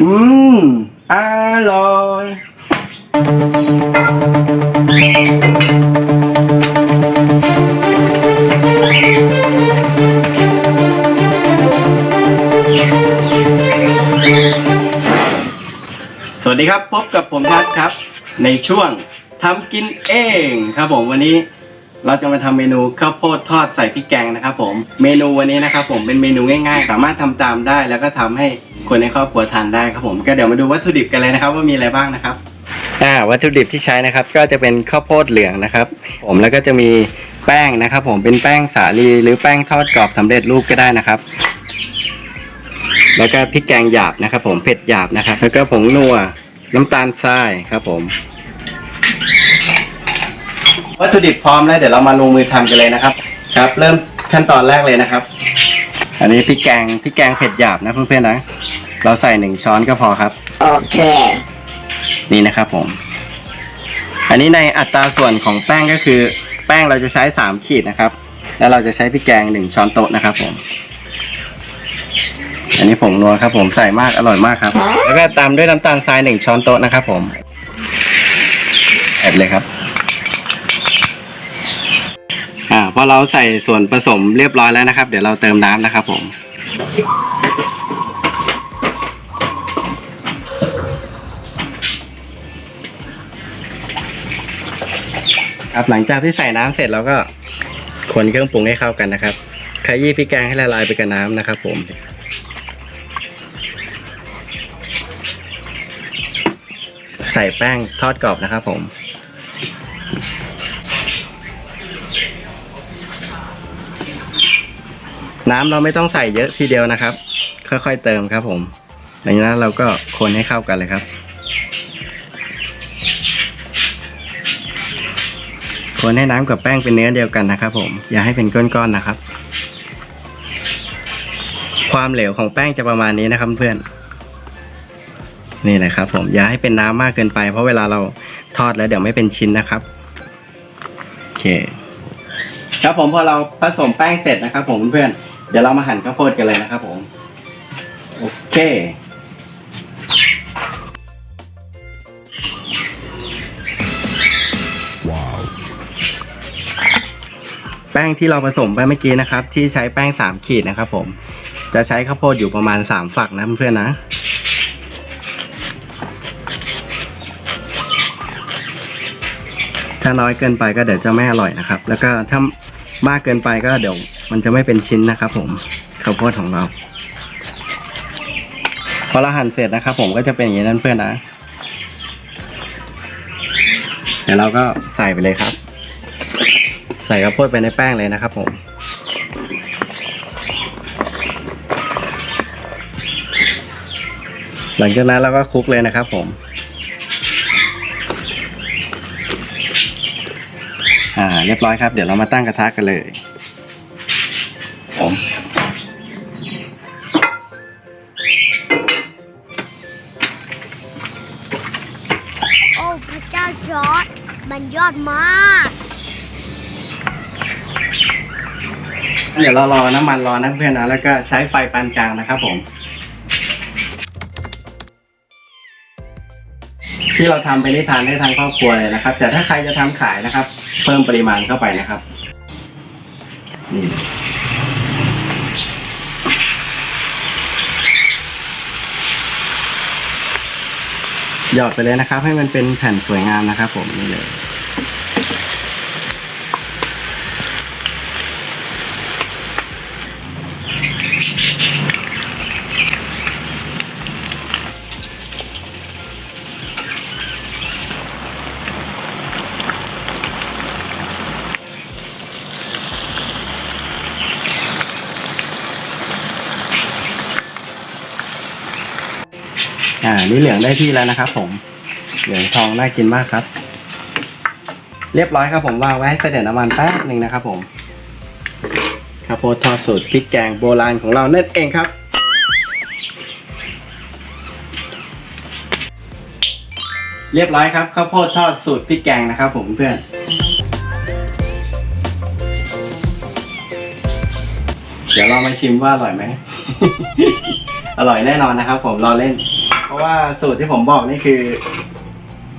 อืม อร่อย สวัสดีครับ พบกับผมทัศน์ครับ ในช่วงทำกินเองครับผมวันนี้ เราจะมาทำเมนูข้าวโพดทอดใส่พริกแกงนะครับผม เมนูวันนี้นะครับผมเป็นเมนูง่ายๆ สามารถทำตามได้ แล้วก็ทำให้คนในครอบครัวทานได้ครับผม ก็เดี๋ยวมาดูวัตถุดิบกันเลยนะครับว่ามีอะไรบ้างนะครับอ่าวัตถุดิบที่ใช้นะครับก็จะเป็นข้าวโพดเหลืองนะครับ ผมแล้วก็จะมีแป้งนะครับ ผมเป็นแป้งสาลีหรือแป้งทอดกรอบสำเร็จรูปก็ได้นะครับ แล้วก็พริกแกงหยาบนะครับ ผมเผ็ดหยาบนะครับ แล้วก็ผงนัวน้ำตาลทรายครับผม วัตถุดิบพร้อมแล้วเดี๋ยวเรามาลงมือทำกันเลยนะครับ ครับ เริ่มขั้นตอนแรกเลยนะครับ อันนี้พริกแกงพริกแกงเผ็ดหยาบนะเพื่อนๆนะเราใส่หนึ่งช้อนก็พอครับ โอเค นี่นะครับผม อันนี้ในอัตราส่วนของแป้งก็คือ แป้งเราจะใช้สามขีดนะครับ แล้วเราจะใช้พริกแกงหนึ่งช้อนโต๊ะนะครับผม อันนี้ผงนัวครับ ผมใส่มากอร่อยมากครับ แล้วก็ตามด้วยน้ำตาลทรายหนึ่งช้อนโต๊ะนะครับ ผมแอบเลยครับ อ่าพอเราใส่ส่วนผสมเรียบร้อยแล้วนะครับ เดี๋ยวเราเติมน้ำนะครับผมครับหลังจากที่ใส่น้ำเสร็จเราก็คนเครื่องปรุงให้เข้ากันนะครับขยี้พริกแกงให้ละลายไปกับน้ำนะครับผม ใส่แป้งทอดกรอบนะครับผม น้ำเราไม่ต้องใส่เยอะทีเดียวนะครับ ค่อยๆเติมครับผมหลังจากนั้นเราก็คนให้เข้ากันเลยครับ คนให้น้ำกับแป้งเป็นเนื้อเดียวกันนะครับ ผมอย่าให้เป็นก้อนๆนะครับ ความเหลวของแป้งจะประมาณนี้นะครับเพื่อนนี่นะครับผมอย่าให้เป็นน้ำมากเกินไป เพราะเวลาเราทอดแล้วเดี๋ยวไม่เป็นชิ้นนะครับโอเคครับผมพอเราผสมแป้งเสร็จนะครับผมเพื่อน เดี๋ยวเรามาหั่นข้าวโพดกันเลยนะครับผมโอเคแป้งที่เราผสมไปเมื่อกี้นะครับ ที่ใช้แป้ง 3 ขีดนะครับผมจะใช้ข้าวโพดอยู่ประมาณ 3 ฝักนะเพื่อนๆนะถ้าน้อยเกินไปก็เดี๋ยวจะไม่อร่อยนะครับ แล้วก็ถ้า มากเกินไปก็เดี๋ยวมันจะไม่เป็นชิ้นนะครับ ผมข้าวโพดของเรา พอเราหั่นเสร็จนะครับ ผมก็จะเป็นอย่างนี้นั่นเพื่อนนะเดี๋ยวเราก็ใส่ไปเลยครับ ใส่ข้าวโพดไปในแป้งเลยนะครับ ผมหลังจากนั้นเราก็คลุกเลยนะครับผม อ่าเรียบร้อยครับ เดี๋ยวเรามาตั้งกระทะกันเลยผมโอ้พระเจ้าจอร์ดมันยอดมาก เดี๋ยวเรารอน้ำมันรอนะเพื่อนนะแล้วก็ใช้ไฟปานกลางนะครับผม ที่เราทำไปนิทานได้ทางครอบครัวเลยนะครับ แต่ถ้าใครจะทำขายนะครับ เพิ่มปริมาณเข้าไปนะครับนี่หยอดไปเลยนะครับ ให้มันเป็นแผ่นสวยงามนะครับ ผมนี่เลย นี่เหลืองได้ที่แล้วนะครับ ผมเหลืองทองน่ากินมากครับ เรียบร้อยครับผมวางไว้ให้เสด็จน้ำมันแป๊บหนึ่งนะครับ ผมข้าวโพดทอดสูตรพริกแกงโบราณของเรานั่นเองครับ เรียบร้อยครับข้าวโพดทอดสูตรพริกแกงนะครับ ผมเพื่อนเดี๋ยวเรามาชิมว่าอร่อยไหม อร่อยแน่นอนนะครับ ผมรอเล่น เพราะว่าสูตรที่ผมบอกนี่คือ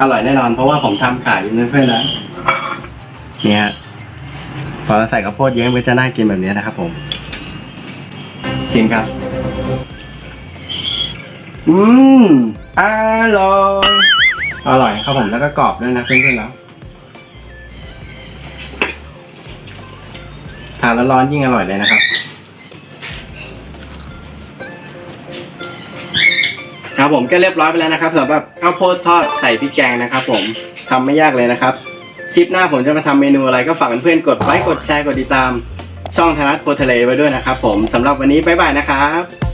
อร่อยแน่นอน เพราะว่าผมทำขายอยู่เพื่อนๆนะเนี่ยฮะพอเราใส่ข้าวโพดเยอะมันจะน่ากินแบบนี้นะครับ ผม ชิมครับ อืมอร่อยอร่อยครับผมแล้วก็กรอบด้วยนะเพื่อนๆแล้วทานแล้วร้อนยิ่งอร่อยเลยนะครับ ครับผมก็เรียบร้อยไปแล้วนะครับสำหรับข้าวโพดทอดใส่พริกแกงนะครับ ผมทำไม่ยากเลยนะครับ คลิปหน้าผมจะมาทำเมนูอะไรก็ฝากเพื่อนๆกดไลค์กดแชร์กดติดตาม ช่องธนัทโพทะเลไว้ด้วยนะครับ ผมสำหรับวันนี้บ๊ายบายนะครับ